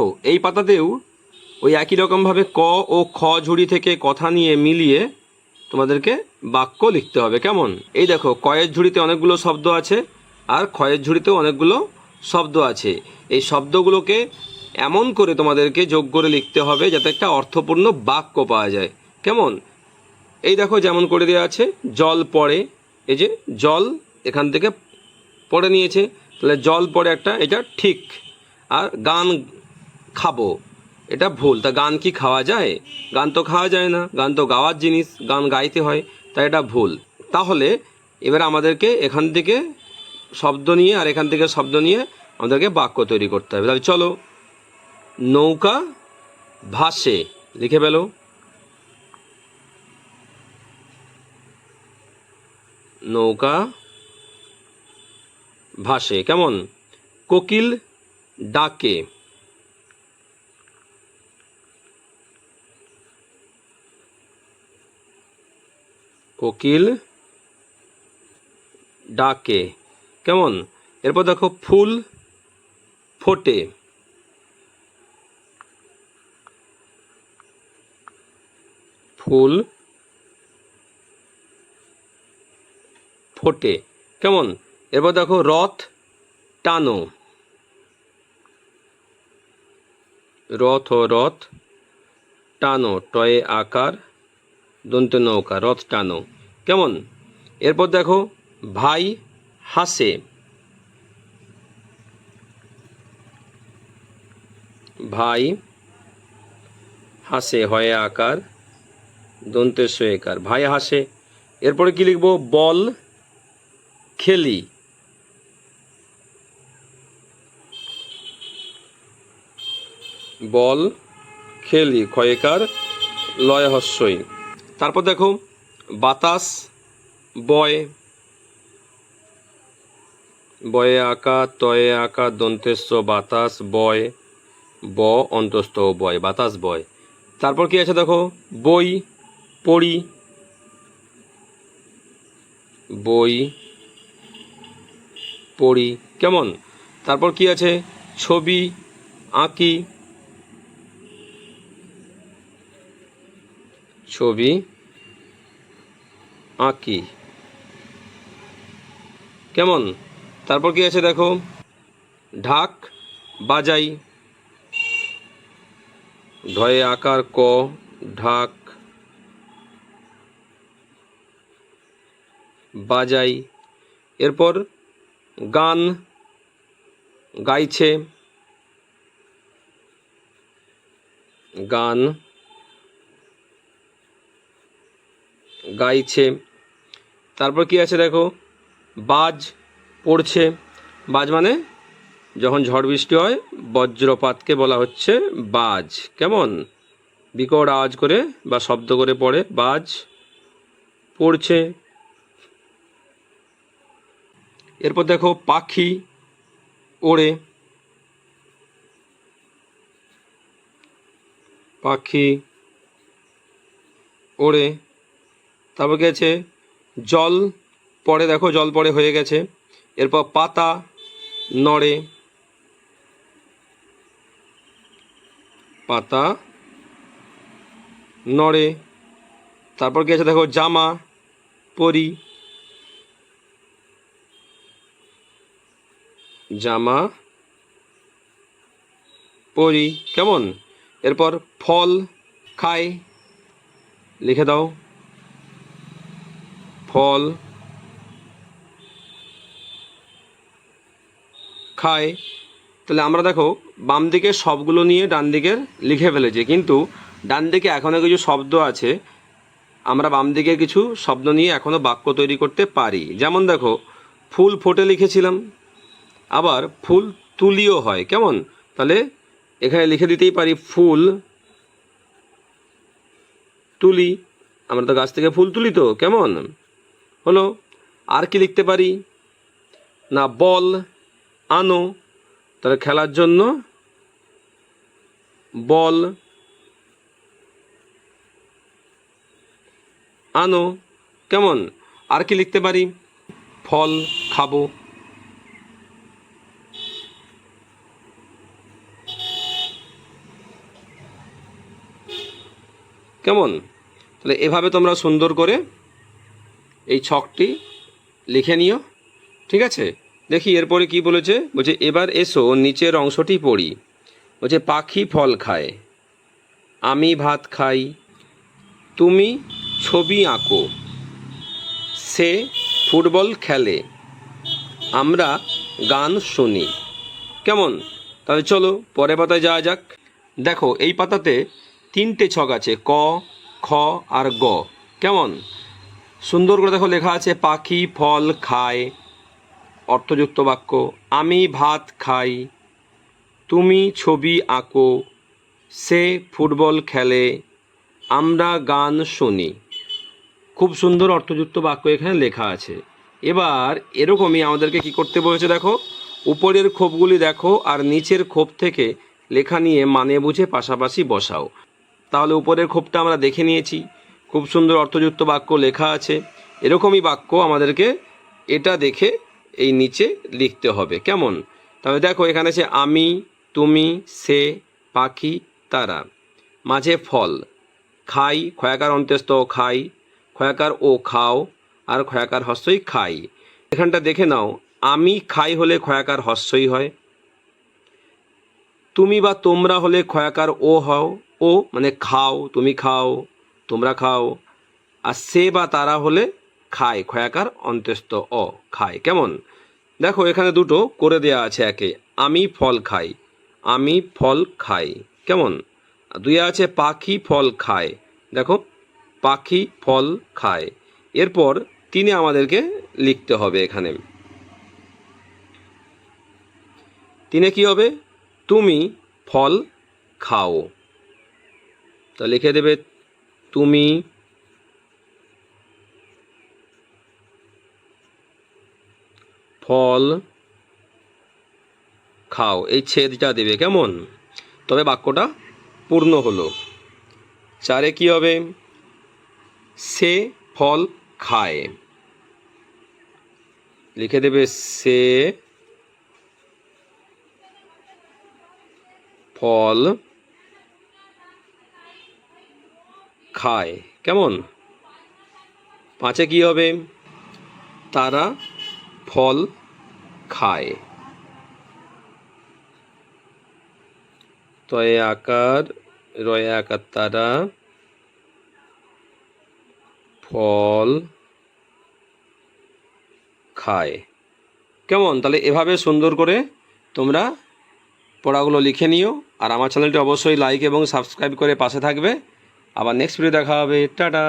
দেখো, এই পাতাতেও ওই একই রকমভাবে ক ও খ ঝুড়ি থেকে কথা নিয়ে মিলিয়ে তোমাদেরকে বাক্য লিখতে হবে, কেমন? এই দেখো, কয়ের ঝুড়িতে অনেকগুলো শব্দ আছে আর ক্ষয়ের ঝুড়িতেও অনেকগুলো শব্দ আছে। এই শব্দগুলোকে এমন করে তোমাদেরকে যোগ করে লিখতে হবে যাতে একটা অর্থপূর্ণ বাক্য পাওয়া যায়, কেমন? এই দেখো, যেমন করে দেওয়া আছে, জল পড়ে, এই যে জল এখান থেকে পড়ে নিয়েছে, তাহলে জল পড়ে একটা, এটা ঠিক। আর গান খাব। এটা ভুল। তা গান কি খাওয়া যায়? গান তো খাওয়া যায় না। গান তো গাওয়ার জিনিস। গান গাইতে হয়। তাই এটা ভুল। তাহলে এবার আমাদেরকে এখান থেকে শব্দ নিয়ে আর এখান থেকে শব্দ নিয়ে আমাদেরকে বাক্য তৈরি করতে হবে। তাহলে চলো। নৌকা ভাসে। লিখে ফেলো। নৌকা ভাসে। কেমন? কোকিল ডাকে। কোকিল ডাকে। কেমন? এরপর দেখো ফুল ফোটে। ফুল ফোটে। কেমন? এরপর দেখো রথ টানো। রথ ও রথ টানো, টয়ে আকার দন্ত নৌকা, রথ টানো। কেমন? এরপর দেখো, ভাই হাসে। ভাই হাসে, হয়ে আকার দন্তের সয়েকার ভাই হাসে। এরপরে কি লিখব? বল খেলি। বল খেলি ক্ষয়কার লয় হস্যই। তারপর দেখো, বাতাস, বয়, বয়ে আঁকা, তয়ে আঁকা দন্তেস্ব বাতাস, বয়, ব, অন্তস্থ, বয়, বাতাস, বয়। তারপর কি আছে দেখো? বই, পড়ি বই, পড়ি, কেমন? তারপর কি আছে? ছবি, আঁকি, ছবি আঁকি কেমন? তারপর কি আছে দেখো? ঢাক, বাজাই। ঢয়ে আকার ক, ঢাক। বাজাই। এরপর গান, গাইছে। গান, গাইছে। তারপর কি আছে দেখো? বাজ পড়ছে। বাজ মানে যখন ঝড় বৃষ্টি হয়, বজ্রপাতকে বলা হচ্ছে বাজ। কেমন? বিকট আওয়াজ করে বা শব্দ করে পড়ে, বাজ পড়ছে। এরপর দেখো, পাখি ওড়ে। পাখি ওড়ে। তারপর কি আছে? জল পড়ে, দেখো জল পড়ে হয়ে গেছে। এরপর পাতা নড়ে। পাতা নড়ে। তারপর কি আছে, দেখো জামা, পরি। জামা, পরি, কেমন? এরপর ফল খায়। লিখে দাও। ফল খায়। তাহলে আমরা দেখো, বাম দিকে সবগুলো নিয়ে ডান দিকের লিখে ফেলেছি, কিন্তু ডান দিকে এখনও কিছু শব্দ আছে। আমরা বাম দিকে কিছু শব্দ নিয়ে এখনও বাক্য তৈরি করতে পারি। যেমন দেখো, ফুল ফোটে লিখেছিলাম, আবার ফুল তুলিও হয়। কেমন? তাহলে এখানে লিখে দিতেই পারি, ফুল তুলি। আমরা তো গাছ থেকে ফুল তুলি তো, কেমন? হলো, আর কি লিখতে পারি? না, বল, আনো। তাহলে খেলার জন্য বল, আনো। কেমন? আর কি লিখতে পারি? ফল খাব। কেমন? তাহলে এভাবে তোমরা সুন্দর করে এই ছকটি লিখে নিও, ঠিক আছে? দেখি এরপরে কি বলেছে? বলছে, এবার এসো, নিচের অংশটি পড়ি। বলছে, পাখি ফল খায়, আমি ভাত খাই, তুমি ছবি আঁকো, সে ফুটবল খেলে, আমরা গান শুনি। কেমন? তাহলে চলো, পরের পাতায় যাওয়া যাক। দেখো, এই পাতাতে তিনটে ছক আছে, ক, খ আর গ। কেমন? সুন্দর করে দেখো লেখা আছে, পাখি ফল খায়। অর্থযুক্ত বাক্য, আমি ভাত খাই, তুমি ছবি আঁকো, সে ফুটবল খেলে, আমরা গান শুনি। খুব সুন্দর অর্থযুক্ত বাক্য এখানে লেখা আছে। এবার এরকমই আমাদেরকে কি করতে বলেছে দেখো, উপরের খোপগুলি দেখো আর নিচের খোপ থেকে লেখা নিয়ে মানে বুঝে পাশাপাশি বসাও। তাহলে উপরের খোপটা আমরা দেখে নিয়েছি। খুব সুন্দর অর্থযুক্ত বাক্য লেখা আছে। এরকমই বাক্য আমাদেরকে এটা দেখে এই নিচে লিখতে হবে। কেমন? তবে দেখো, এখানে আছে আমি, তুমি, সে, পাখি, তারা। মাঝে ফল। খাই খয়াকার অন্ত্যেস্ত খাই। খয়াকার ও খাও, আর খয়াকার হস্যই খাই। এখানটা দেখে নাও, আমি খাই হলে খয়াকার হস্যই হয়। তুমি বা তোমরা হলে খয়াকার ও হও, ও মানে খাও, তুমি খাও। তোমরা খাও। আর সে বা তারা হলে খায় খয়াকার অন্ত্যেস্ত অ, খায়। কেমন? দেখো, এখানে দুটো করে দেয়া আছে একে। আমি ফল খাই, আমি ফল খাই। কেমন? দুই আছে, পাখি ফল খায়। দেখো, পাখি ফল খায়। এরপর তিনি আমাদেরকে লিখতে হবে এখানে। তিনে কি হবে? তুমি ফল খাও। তা লিখে দেবে তুমি ফল খাও, এই ছেদটা দেবে, কেমন? তবে বাক্যটা পূর্ণ হলো। চারে কি হবে? সে ফল খায়। লিখে দেবে, সে ফল খায়। কেমন? পাঁচে কি হবে? তারা ফল খায়। তয়ে আকার, রয়ে আকার তারা ফল খায়। কেমন? তাহলে এভাবে সুন্দর করে তোমরা পড়াগুলো লিখে নিও। আর আমার চ্যানেলটি অবশ্যই লাইক এবং সাবস্ক্রাইব করে পাশে থাকবে। আবার নেক্সট ভিডিও দেখা হবে টাটা।